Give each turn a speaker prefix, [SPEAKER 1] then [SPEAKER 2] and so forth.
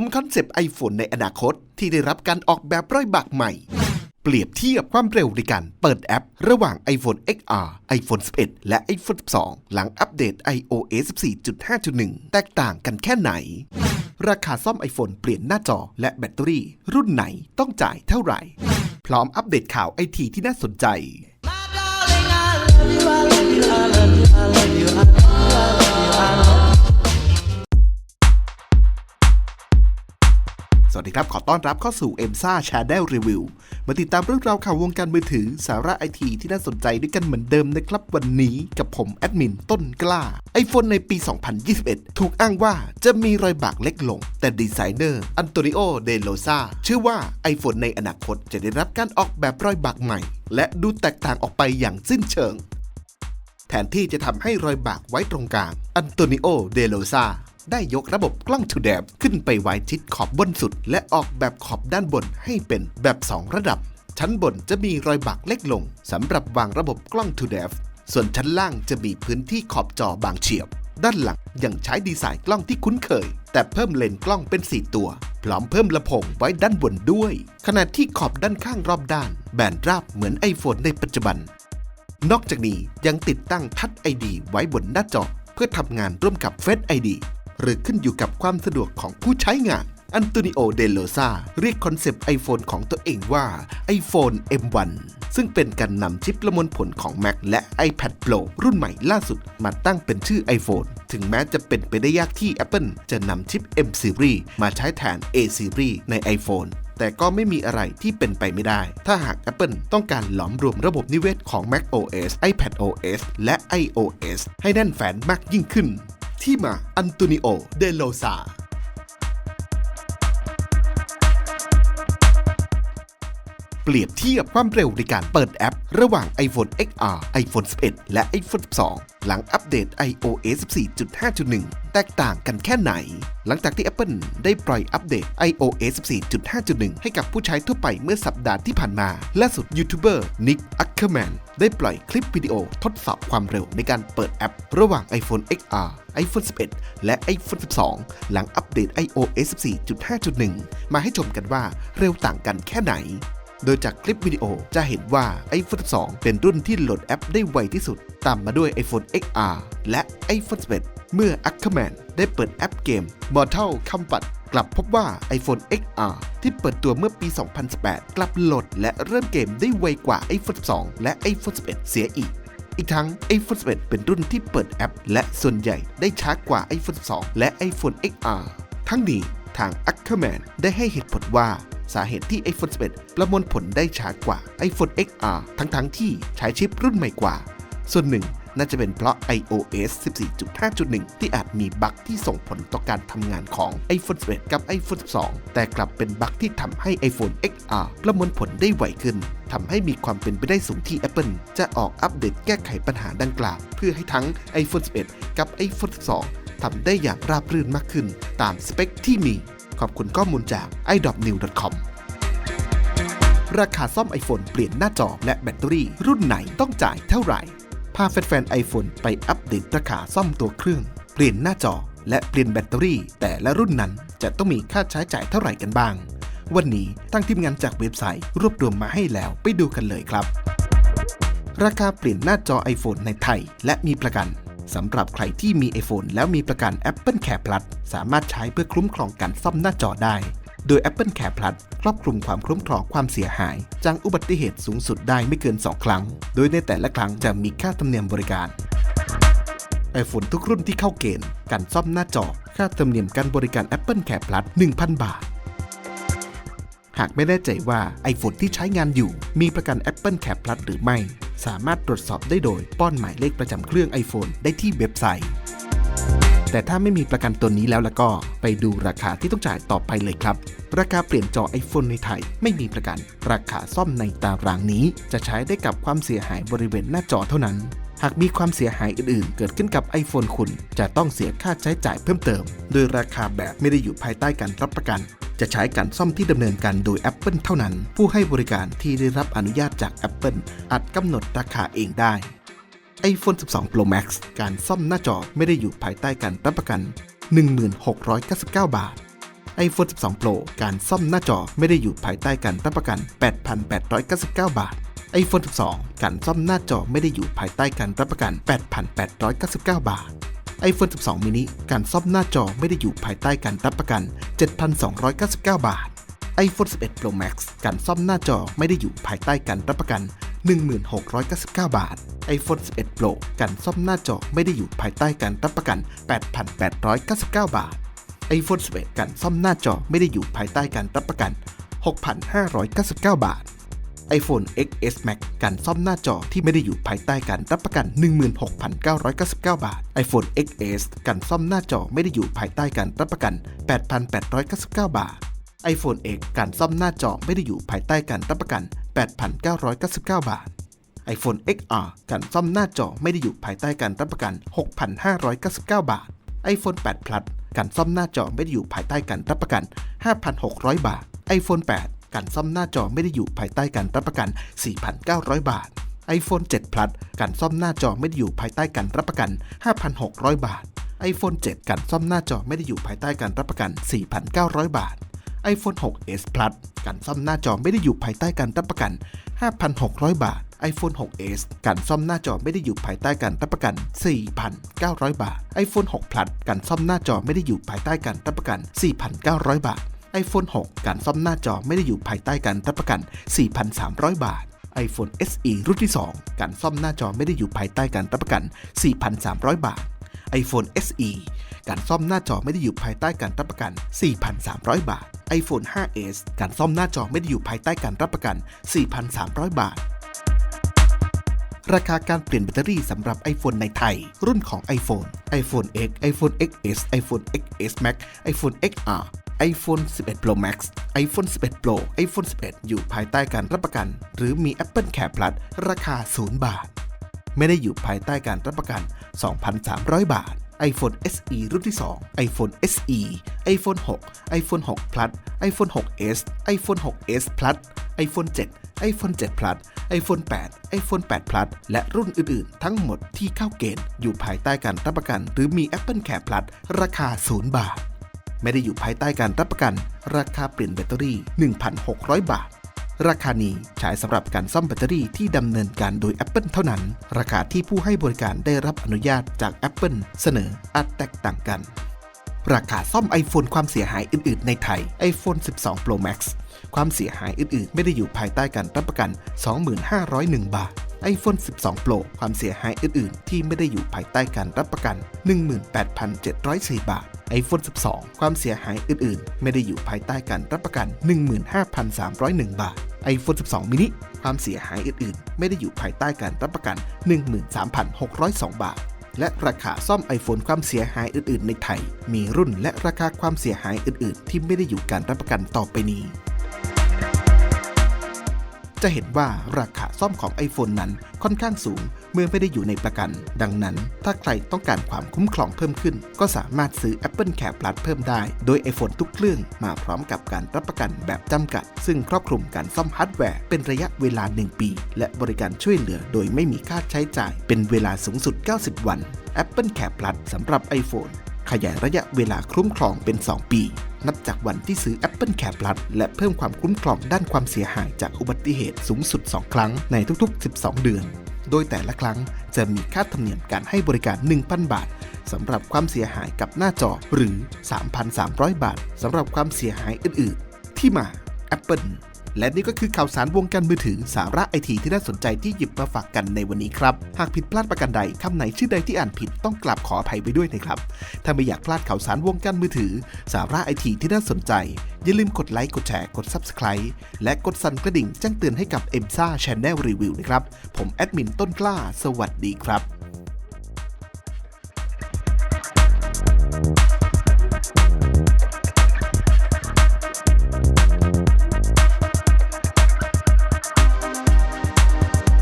[SPEAKER 1] มคอนเซปต์ iPhone ในอนาคต ที่ได้รับการออกแบบร้อยบักใหม่ เปรียบเทียบความเร็วในการเปิดแอป ระหว่าง iPhone XR iPhone 11 และ iPhone 12 หลังอัปเดต iOS 14.5.1 แตกต่างกันแค่ไหน ราคาซ่อม iPhone เปลี่ยนหน้าจอและแบตเตอรี่ รุ่นไหนต้องจ่ายเท่าไหร่ พร้อมอัปเดตข่าวไอทีที่น่าสนใจ ดีครับ ขอต้อนรับเข้าสู่ e m s a Channel Review มาติดตามเรื่องราวข่าววงการมือถือ สาระไอทีที่น่าสนใจด้วยกันเหมือนเดิมนะครับ วันนี้กับผมแอดมินต้นกล้า iPhone ในปี 2021 ถูกอ้างว่าจะมีรอยบากเล็กลง แต่ดีไซเนอร์อันโตนิโอ เดโลซาเชื่อว่า iPhone ในอนาคตจะได้รับการออกแบบรอยบากใหม่ และดูแตกต่างออกไปอย่างสิ้นเชิง แทนที่จะทำให้รอยบากไว้ตรงกลางอันโตนิโอ เดโลซา ได้ยกระบบกล้องทูแดบขึ้นไปไว้ชิดขอบบนสุด และออกแบบขอบด้านบนให้เป็นแบบ 2 ระดับ ชั้นบนจะมีรอยบากเล็กลงสำหรับวางระบบกล้องทูแดบส่วนชั้นล่างจะมีพื้นที่ขอบจอบางเฉียบ ด้านหลังยังใช้ดีไซน์กล้องที่คุ้นเคย แต่เพิ่มเลนส์กล้องเป็น 4 ตัว พร้อมเพิ่มลำโพงไว้ด้านบนด้วย ขณะที่ขอบด้านข้างรอบด้าน แบนราบเหมือน iPhone ในปัจจุบัน นอกจากนี้ยังติดตั้งทัชไอดีไว้บนหน้าจอ เพื่อทำงานร่วมกับ Face ID หรือขึ้นอยู่กับความสะดวกของผู้ใช้งาน อันโตนิโอ เดโลซาเรียกคอนเซปต์ iPhone ของตัวเองว่า iPhone M1 ซึ่งเป็นการนำชิปประมวลผลของ Mac และ iPad Pro รุ่นใหม่ล่าสุดมาตั้งเป็นชื่อ iPhone ถึงแม้จะเป็นไปได้ยากที่ Apple จะนำชิป M Series มาใช้แทน A Series ใน iPhone แต่ก็ไม่มีอะไรที่เป็นไปไม่ได้ ถ้าหาก Apple ต้องการหลอมรวมระบบนิเวศของ Mac OS iPad OS และ iOS ให้แน่นแฟนมากยิ่งขึ้น ที่มาอันโตนิโอ เดโลซา เปรียบเทียบความเร็วในการเปิดแอป ระหว่าง iPhone XR iPhone 11 และ iPhone 12 หลังอัปเดต iOS 14.5.1 แตกต่างกันแค่ไหน หลังจากที่ Apple ได้ปล่อยอัปเดต iOS 14.5.1 ให้กับผู้ใช้ทั่วไปเมื่อสัปดาห์ที่ผ่านมาล่าสุดยูทูบเบอร์นิกอัคเคอร์แมนได้ปล่อยคลิปวิดีโอทดสอบความเร็วในการเปิดแอป ระหว่าง iPhone XR iPhone 11 และ iPhone 12 หลังอัปเดต iOS 14.5.1 มาให้ชมกันว่าเร็วต่างกันแค่ไหน โดยจากคลิปวิดีโอจะเห็นว่า iPhone 12 เป็นรุ่นที่โหลดแอปได้ไวที่สุด ตามมาด้วย iPhone XR และ iPhone 11 เมื่อ Ackerman ได้เปิดแอปเกม Mortal Kombat กลับพบว่า iPhone XR ที่เปิดตัวเมื่อปี 2018 กลับโหลดและเริ่มเกมได้ไวกว่า iPhone 12 และ iPhone 11 เสียอีกอีกทั้ง iPhone 11 เป็นรุ่นที่เปิดแอป และส่วนใหญ่ได้ช้ากว่า iPhone 12 และ iPhone XR ทั้งนี้ทาง Ackerman ได้ให้เหตุผลว่า สาเหตุที่ iPhone 11 ประมวลผลได้ช้ากว่า iPhone XR ทั้งๆทที่ใช้ชิปรุ่นใหม่กว่า ส่วนหนึ่งน่าจะเป็นเพราะ iOS 14.5.1 ที่อาจมีบั๊กที่ส่งผลต่อการทำงานของ iPhone 11 กับ iPhone 12 แต่กลับเป็นบั๊กที่ทำให้ iPhone XR ประมวลผลได้ไวขึ้น ทำให้มีความเป็นไปได้สูงที่ Apple จะออกอัปเดตแก้ไขปัญหาดังกล่าว เพื่อให้ทั้ง iPhone 11 กับ iPhone 12 ทำได้อย่างราบรื่นมากขึ้น ตามสเปคที่มี ขอบคุณข้อมูลจาก idopnew.com ราคาซ่อม iPhone เปลี่ยนหน้าจอและแบตเตอรี่ รุ่นไหนต้องจ่ายเท่าไหร่ พาแฟนๆ iPhone ไปอัปเดตราคาซ่อมตัวเครื่อง เปลี่ยนหน้าจอและเปลี่ยนแบตเตอรี่ แต่ละรุ่นนั้นจะต้องมีค่าใช้จ่ายเท่าไหร่กันบ้าง วันนี้ตั้งทีมงานจากเว็บไซต์รวบรวมมาให้แล้วไปดูกันเลยครับ ราคาเปลี่ยนหน้าจอ iPhone ในไทย และมีประกัน สำหรับใครที่มี iPhone แล้วมีประกัน Apple Care Plus สามารถใช้เพื่อคุ้มครองการซ่อมหน้าจอได้ โดย Apple Care Plus ครอบคลุมความคุ้มครองความเสียหาย จากอุบัติเหตุสูงสุดได้ไม่เกิน 2 ครั้ง โดยในแต่ละครั้งจะมีค่าธรรมเนียมบริการ iPhone ทุกรุ่นที่เข้าเกณฑ์การซ่อมหน้าจอ ค่าธรรมเนียมการบริการ Apple Care Plus 1,000 บาทหากไม่แน่ใจว่า iPhone ที่ใช้งานอยู่มีประกัน Apple Care Plus หรือไม่ สามารถตรวจสอบได้โดย ป้อนหมายเลขประจำเครื่อง iPhone ได้ที่เว็บไซต์ แต่ถ้าไม่มีประกันตัวนี้แล้วล้วก็ไปดูราคาที่ต้องจ่ายต่อไปเลยครับ ราคาเปลี่ยนจอ iPhone ในไทยไม่มีประกัน ราคาซ่อมในตารางนี้ จะใช้ได้กับความเสียหายบริเวณหน้าจอเท่านั้นหากมีความเสียหายอื่นๆ เกิดขึ้นกับ iPhone คุณ จะต้องเสียค่าใช้จ่ายเพิ่มเติม โดยราคาแบบไม่ได้อยู่ภายใต้การรับประกัน จะใช้การซ่อมที่ดำเนินการโดย Apple เท่านั้น ผู้ให้บริการที่ได้รับอนุญาตจาก Apple อาจกำหนดราคาเองได้ iPhone 12 Pro Max การซ่อมหน้าจอไม่ได้อยู่ภายใต้การรับประกัน 1699 บาท iPhone 12 Pro การซ่อมหน้าจอไม่ได้อยู่ภายใต้การรับประกัน 8,899 บาท iPhone 12 การซ่อมหน้าจอไม่ได้อยู่ภายใต้การรับประกัน 8,899 บาท iPhone 12 mini การซ่อมหน้าจอไม่ได้อยู่ภายใต้การรับประกัน 7,299 บาท iPhone 11 Pro Max การซ่อมหน้าจอไม่ได้อยู่ภายใต้การรับประกัน 1699 บาท iPhone 11 Pro การซ่อมหน้าจอไม่ได้อยู่ภายใต้การรับประกัน 8,899 บาท iPhone 11 การซ่อมหน้าจอไม่ได้อยู่ภายใต้การรับประกัน 6,599 บาท iPhone XS Max การซ่อมหน้าจอที่ไม่ได้อยู่ภายใต้การรับประกัน 16,999 บาท iPhone XS การซ่อมหน้าจอไม่ได้อยู่ภายใต้การรับประกัน 8,899 บาท iPhone X การซ่อมหน้าจอไม่ได้อยู่ภายใต้การรับประกัน 8,999 บาท iPhone XR การซ่อมหน้าจอไม่ได้อยู่ภายใต้การรับประกัน 6,599 บาท iPhone 8 Plus การซ่อมหน้าจอไม่ได้อยู่ภายใต้การรับประกัน 5,600 บาท iPhone 8 การซ่อมหน้าจอไม่ได้อยู่ภายใต้การรับประกัน 4,900 บาท iPhone 7 Plus การซ่อมหน้าจอไม่ได้อยู่ภายใต้การรับประกัน 5,600 บาท iPhone 7 การซ่อมหน้าจอไม่ได้อยู่ภายใต้การรับประกัน 4,900 บาท iPhone 6s Plus การซ่อมหน้าจอไม่ได้อยู่ภายใต้การรับประกัน 5,600 บาท iPhone 6s การซ่อมหน้าจอไม่ได้อยู่ภายใต้การรับประกัน 4,900 บาท iPhone 6 Plus การซ่อมหน้าจอไม่ได้อยู่ภายใต้การรับประกัน 4,900 บาท iPhone 6 การซ่อมหน้าจอไม่ได้อยู่ภายใต้การรับประกัน 4,300 บาท iPhone SE รุ่นที่ 2 การซ่อมหน้าจอไม่ได้อยู่ภายใต้การรับประกัน 4,300 บาท iPhone SE การซ่อมหน้าจอไม่ได้อยู่ภายใต้การรับประกัน 4,300 บาท iPhone 5s การซ่อมหน้าจอไม่ได้อยู่ภายใต้การรับประกัน 4,300 บาท ราคาการเปลี่ยนแบตเตอรี่สำหรับ iPhone ในไทย รุ่นของ iPhone iPhone X iPhone XS iPhone XS Max iPhone XR iPhone 11 Pro Max iPhone 11 Pro iPhone 11 อยู่ภายใต้การรับประกัน หรือมี Apple Care Plus ราคา 0 บาท ไม่ได้อยู่ภายใต้การรับประกัน 2,300 บาท iPhone SE รุ่นที่ 2 iPhone SE iPhone 6 iPhone 6 Plus iPhone 6s iPhone 6s Plus iPhone 7 iPhone 7 Plus iPhone 8 iPhone 8 Plus และรุ่นอื่น ๆ ทั้งหมดที่เข้าเกณฑ์ อยู่ภายใต้การรับประกัน หรือมี Apple Care Plus ราคา 0 บาท ไม่ได้อยู่ภายใต้การรับประกัน ราคาเปลี่ยนแบตเตอรี่ 1,600 บาท ราคานี้ใช้สำหรับการซ่อมแบตเตอรี่ที่ดำเนินการโดย Apple เท่านั้น ราคาที่ผู้ให้บริการได้รับอนุญาตจาก Apple เสนออาจแตกต่างกัน ราคาซ่อม iPhone ความเสียหายอื่น ๆ ในไทย iPhone 12 Pro Max ความเสียหายอื่น ๆ ไม่ได้อยู่ภายใต้การรับประกัน 25,001 บาท iPhone 12 Pro ความเสียหายอื่น ๆ ที่ไม่ได้อยู่ภายใต้การรับประกัน 18,704 บาท iPhone 12 ความเสียหายอื่นๆ ไม่ได้อยู่ภายใต้การรับประกัน 15,301 บาท iPhone 12 mini ความเสียหายอื่นๆ ไม่ได้อยู่ภายใต้การรับประกัน 13,602 บาท และราคาซ่อม iPhone ความเสียหายอื่นๆ ในไทย มีรุ่นและราคาความเสียหายอื่นๆ ที่ไม่ได้อยู่การรับประกันต่อไปนี้จะเห็นว่าราคาซ่อมของ iPhone นั้นค่อนข้างสูง เมื่อไม่ได้อยู่ในประกัน ดังนั้น ถ้าใครต้องการความคุ้มครองเพิ่มขึ้น ก็สามารถซื้อ Apple Care Plus เพิ่มได้ โดย iPhone ทุกเครื่องมาพร้อมกับการรับประกันแบบจำกัด ซึ่งครอบคลุมการซ่อมฮาร์ดแวร์เป็นระยะเวลา 1 ปี และบริการช่วยเหลือโดยไม่มีค่าใช้จ่าย เป็นเวลาสูงสุด 90 วัน Apple Care Plus สำหรับ iPhone ขยายระยะเวลาคุ้มครองเป็น 2 ปี นับจากวันที่ซื้อ Apple Care Plus และเพิ่มความคุ้มครองด้านความเสียหายจากอุบัติเหตุสูงสุด 2 ครั้งในทุกๆ 12 เดือน โดยแต่ละครั้งจะมีค่าธรรมเนียมการให้บริการ 1,000 บาทสำหรับความเสียหายกับหน้าจอหรือ 3,300 บาทสำหรับความเสียหายอื่น ๆ ที่มา Apple และนี่ก็คือข่าวสารวงการมือถือสาระไอทีที่น่าสนใจที่หยิบมาฝากกันในวันนี้ครับ หากผิดพลาดประการใดคำไหนชื่อใดที่อ่านผิดต้องกราบขออภัยไปด้วยนะครับ ถ้าไม่อยากพลาดข่าวสารวงการมือถือ สาระไอทีที่น่าสนใจ อย่าลืมกดไลค์กดแชร์กด Subscribe และกดสั่นกระดิ่งแจ้งเตือนให้กับ e m s a Channel Review นะครับ ผมแอดมินต้นกล้า สวัสดีครับ